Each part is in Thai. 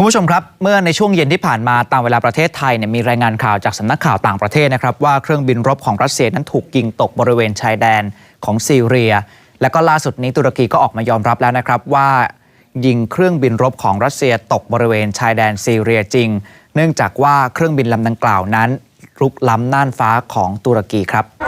คุณผู้ชมครับ เมื่อในช่วงเย็นที่ผ่านมาตามเวลาประเทศไทยเนี่ยมีรายงานข่าวจากสำนักข่าวต่างประเทศนะครับว่าเครื่องบินรบของรัสเซียนั้นถูกยิงตกบริเวณชายแดนของซีเรีย และก็ล่าสุดนี้ตุรกีก็ออกมายอมรับแล้วนะครับว่ายิงเครื่องบินรบของรัสเซียตกบริเวณชายแดนซีเรียจริง เนื่องจากว่าเครื่องบินลำดังกล่าวนั้นรุกล้ำน่านฟ้าของตุรกีครับ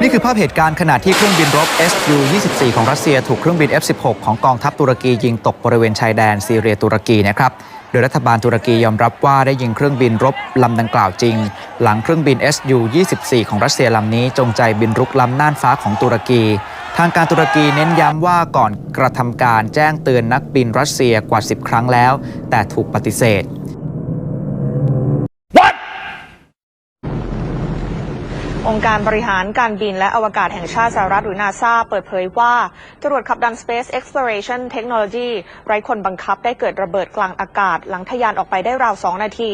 นี่คือภาพเหตุการณ์ขณะที่เครื่องบินรบ Su-24 ของรัสเซียถูกเครื่องบิน F-16 ของกองทัพตุรกียิงตกบริเวณชายแดนซีเรียตุรกีนะครับโดยรัฐบาลตุรกียอมรับว่าได้ยิงเครื่องบินรบลำดังกล่าวจริง หลังเครื่องบิน Su-24 ของรัสเซียลำนี้จงใจบินรุกล้ำน่านฟ้าของตุรกี ทางการตุรกีเน้นย้ำว่าก่อนกระทำการแจ้งเตือนนักบินรัสเซียกว่า 10 ครั้งแล้ว แต่ถูกปฏิเสธ องค์การบริหารการบินและอวกาศแห่งชาติสหรัฐหรือนาซาเปิดเผยว่าจรวดขับดัน Space Exploration Technology ไร้คนบังคับได้เกิดระเบิดกลางอากาศ หลังทะยานออกไปได้ราว 2 นาที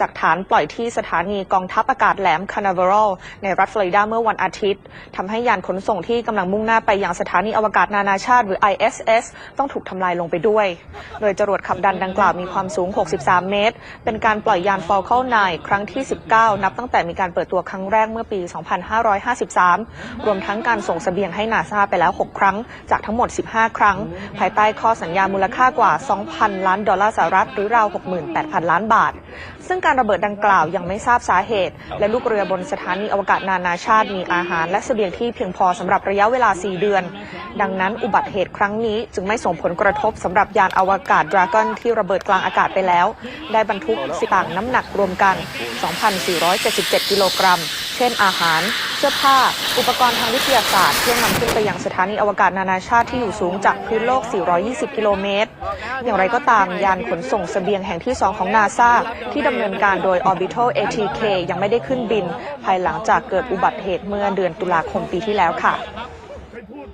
จากฐานปล่อยที่สถานีกองทัพอากาศแหลมคานาเว r ร l ในรัฐฟลอริดาเมื่อวันอาทิตย์ทำให้ยานขนส่งที่กำลังมุ่งหน้าไปยังสถานีอวกาศนานาชาติหรือ ISS ต้องถูกทำลายลงไปด้วย โดยจรวดขับดันดังกล่าวมีความสูง 63 เมตร เป็นการปล่อยยาน Falcon 9 ครั้งที่ 19 นับตั้งแต่มีการเปิดตัวครั้งแรกเมื่อปี2553 รวมทั้งการส่งเสบียงให้นาซาไปแล้ว 6 ครั้ง จากทั้งหมด 15 ครั้ง ภายใต้ข้อสัญญามูลค่ากว่า 2,000 ล้านดอลลาร์สหรัฐ หรือราว 68,000 ล้านบาท ซึ่งการระเบิดดังกล่าวยังไม่ทราบสาเหตุ และลูกเรือบนสถานีอวกาศนานาชาติมีอาหารและเสบียงที่เพียงพอสำหรับระยะเวลา 4 เดือน ดังนั้นอุบัติเหตุครั้งนี้จึงไม่ส่งผลกระทบสำหรับยานอวกาศดราก้อนที่ระเบิดกลางอากาศไปแล้ว ได้บรรทุกสิต่างน้ำหนักรวมกัน 2,477 กิโลกรัม เช่น อาหาร เสื้อผ้า อุปกรณ์ทางวิทยาศาสตร์เพื่อนำขึ้นไปยังสถานีอวกาศนานาชาติที่อยู่สูงจากพื้นโลก 420 กิโลเมตร อย่างไรก็ตามยานขนส่งเสบียงแห่งที่ 2 ของนาซาที่ดำเนินการโดย Orbital ATK ยังไม่ได้ขึ้นบิน ภายหลังจากเกิดอุบัติเหตุเมื่อเดือนตุลาคมปีที่แล้วค่ะ